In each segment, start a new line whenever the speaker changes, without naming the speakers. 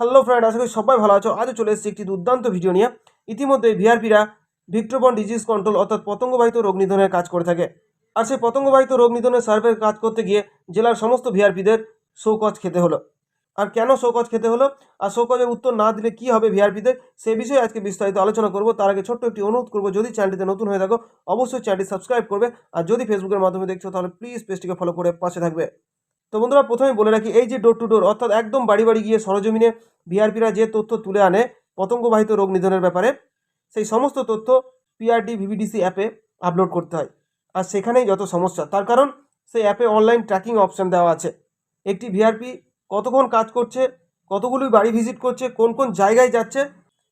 Hello friend আশা করি সবাই ভালো আছো। আজও চলে এসেছি একটি দুর্দান্ত ভিডিও নিয়ে। ইতিমধ্যে ভিআরপিরা ভিক্টোবন ডিজিজ কন্ট্রোল অর্থাৎ পতঙ্গবাহিত রোগ নিধনের কাজ করে থাকে। আর সেই পতঙ্গবাহিত রোগ নিধনের সার্ভের কাজ করতে গিয়ে জেলার সমস্ত ভিআরপিদের শোকজ খেতে হলো। আর কেন শোকজ খেতে হলো? আর শোকজের উত্তর না দিলে কি হবে ভিআরপিদের সে বিষয়ে আজকে বিস্তারিত আলোচনা করব। তার আগে ছোট্ট একটি অনুরোধ করব, যদি চ্যানেলটিতে নতুন হয়ে থাকো, অবশ্যই চ্যানেলটি সাবস্ক্রাইব করবে। আর যদি ফেসবুকের মাধ্যমে দেখছ, তাহলে প্লিজ পেজটিকে ফলো করে পাশে থাকবে। তো বন্ধুরা, প্রথমে বলে রাখি, এই যে ডোর টু ডোর অর্থাৎ একদম বাড়ি বাড়ি গিয়ে সরজমিনে ভিআরপিরা যে তথ্য তুলে আনে, পতঙ্গবাহিত রোগ নিধনের ব্যাপারে, সেই সমস্ত তথ্য পিআরডি ভিভিডিসি অ্যাপে আপলোড করতে হয়। আর সেখানেই যত সমস্যা, তার কারণ সেই অ্যাপে অনলাইন ট্র্যাকিং অপশান দেওয়া আছে। একটি ভিআরপি কতক্ষণ কাজ করছে, কতগুলি বাড়ি ভিজিট করছে, কোন কোন জায়গায় যাচ্ছে,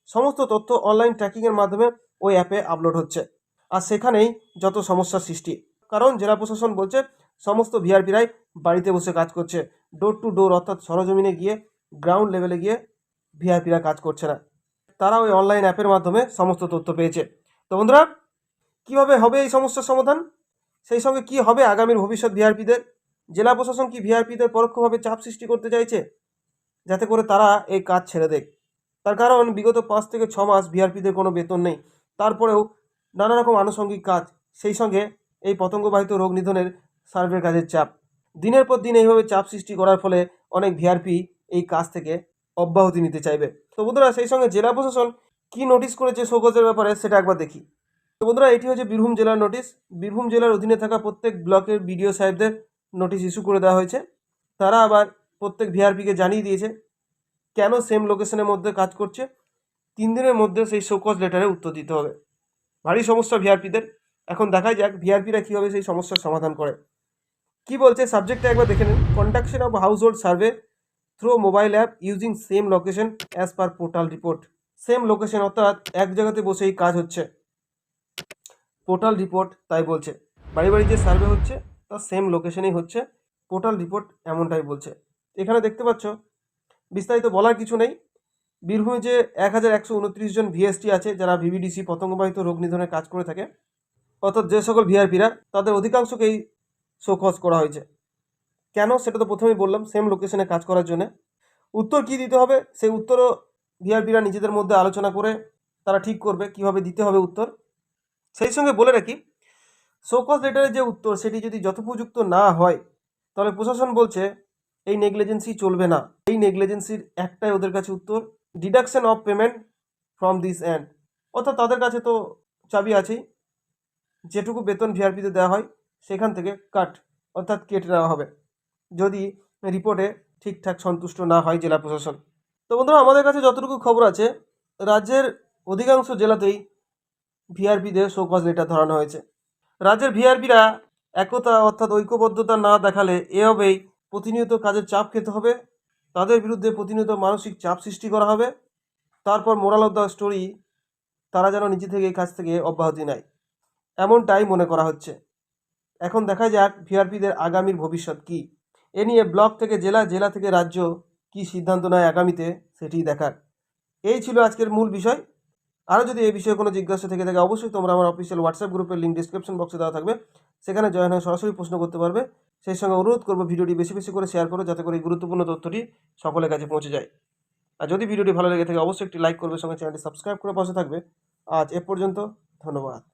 সমস্ত তথ্য অনলাইন ট্র্যাকিংয়ের মাধ্যমে ওই অ্যাপে আপলোড হচ্ছে। আর সেখানেই যত সমস্যার সৃষ্টি, কারণ জেলা প্রশাসন বলছে সমস্ত ভিআরপিরাই বাড়িতে বসে কাজ করছে। ডোর টু ডোর অর্থাৎ সরজমিনে গিয়ে গ্রাউন্ড লেভেলে গিয়ে ভিআরপিরা কাজ করছে না। তারা ওই অনলাইন অ্যাপের মাধ্যমে সমস্ত তথ্য পেয়েছে। তো বন্ধুরা, কীভাবে হবে এই সমস্যার সমাধান? সেই সঙ্গে কি হবে আগামীর ভবিষ্যৎ ভিআরপিদের জেলা প্রশাসন কি ভিআরপিদের পরোক্ষভাবে চাপ সৃষ্টি করতে চাইছে? যাতে করে তারা এই কাজ ছেড়ে দেয়। তার কারণ, বিগত পাঁচ থেকে ছ মাস ভিআরপিদের কোনো বেতন নেই। তারপরেও নানা রকম আনুষঙ্গিক কাজ। সেই সঙ্গে এই পতঙ্গবাহিত রোগ নিধনের সার্ভের কাজের চাপ। দিনের পর দিন এইভাবে চাপ সৃষ্টি করার ফলে অনেক ভিআরপি এই কাজ থেকে অব্যাহতি নিতে চাইবে। তো বন্ধুরা, সেই সঙ্গে জেলা প্রশাসন কি নোটিশ করেছে শোকজের ব্যাপারে সেটা একবার দেখি। তো বন্ধুরা, এটি হচ্ছে বীরভূম জেলার নোটিশ বীরভূম জেলার অধীনে থাকা প্রত্যেক ব্লকের বিডিও সাহেবদের নোটিশ ইস্যু করে দেওয়া হয়েছে। তারা আবার প্রত্যেক ভিআরপিকে জানিয়ে দিয়েছে কেন সেম লোকেশনের মধ্যে কাজ করছে। তিন দিনের মধ্যে সেই শোকজ লেটারে উত্তর দিতে হবে। ভারী সমস্যা ভিআরপিদের। এখন দেখা যাক ভিআরপিরা কীভাবে সেই সমস্যার সমাধান করে। কি বলছে? সাবজেক্টটা একবার দেখে নিন। Construction of household survey through mobile app using same location as per portal report same location অর্থাৎ এক জায়গাতে বসেই কাজ হচ্ছে। পোর্টাল রিপোর্ট তাই বলছে। বাড়ি বাড়ি যে সার্ভে হচ্ছে, তা সেম লোকেশনেই হচ্ছে। পোর্টাল রিপোর্ট এমনটাই বলছে। এখানে দেখতে পাচ্ছ, বিস্তারিত বলার কিছু নেই। বীরভূমে যে এক হাজার একশো উনত্রিশ জন ভিএসটি আছে, যারা ভিভিডিসি পতঙ্গবাহিত রোগ নিধনের কাজ করে থাকে, অর্থাৎ যে সকল ভিআরপিরা তাদের অধিকাংশকেই শোকজ করা হয়েছে। কেন? সেটা তো প্রথমেই বললাম সেম লোকেশনে কাজ করার জন্য। উত্তর কি দিতে হবে? সেই উত্তরও ভিআরপিরা নিজেদের মধ্যে আলোচনা করে তারা ঠিক করবে, কীভাবে দিতে হবে উত্তর। সেই সঙ্গে বলে রাখি, শোকজ লেটারের যে উত্তর, সেটি যদি যথোপযুক্ত না হয়, তাহলে প্রশাসন বলছে, এই নেগলিজেন্সি চলবে না। এই নেগলিজেন্সির একটাই ওদের কাছে উত্তর deduction of payment from this and অর্থাৎ তাদের কাছে তো চাবি আছেই। যেটুকু বেতন ভিআরপিতে দেওয়া হয় সেখান থেকে কাট অর্থাৎ কেটে নেওয়া হবে। যদি রিপোর্টে ঠিকঠাক সন্তুষ্ট না হয় জেলা প্রশাসন। তো বন্ধুরা, আমাদের কাছে যতটুকু খবর আছে, রাজ্যের অধিকাংশ জেলাতেই ভিআরপিদের শোকজ লেটার ধরানো হয়েছে। রাজ্যের ভিআরপিরা একতা অর্থাৎ ঐক্যবদ্ধতা না দেখালে এভাবেই প্রতিনিয়ত কাজের চাপ খেতে হবে। তাদের বিরুদ্ধে প্রতিনিয়ত মানসিক চাপ সৃষ্টি করা হবে। তারপর মোরাল অফ দ্য স্টোরি তারা যেন নিজে থেকে কাজ থেকে অব্যাহতি নেয়। এমনটাই মনে করা হচ্ছে। এখন দেখা যাক ভিআরপিদের আগামীর ভবিষ্যৎ কী। এ নিয়ে ব্লক থেকে জেলা জেলা থেকে রাজ্য কী সিদ্ধান্ত নেয় আগামীতে সেটিই দেখার। এই ছিল আজকের মূল বিষয়। আরও যদি এই বিষয়ে কোনো জিজ্ঞাসা থেকে থাকে, অবশ্যই তোমরা আমার অফিসিয়াল হোয়াটসঅ্যাপ গ্রুপের লিঙ্ক ডিসক্রিপশন বক্সে দেওয়া থাকবে। সেখানে জয়েন হয়ে সরাসরি প্রশ্ন করতে পারবে। সেই সঙ্গে অনুরোধ করব ভিডিওটি বেশি বেশি করে শেয়ার করো, যাতে করে এই গুরুত্বপূর্ণ তথ্যটি সকলের কাছে পৌঁছে যায়। আর যদি ভিডিওটি ভালো লেগে থাকে, অবশ্যই একটি লাইক করবে, সঙ্গে চ্যানেলটি সাবস্ক্রাইব করে পাশে থাকবে। আজ এ পর্যন্ত, ধন্যবাদ।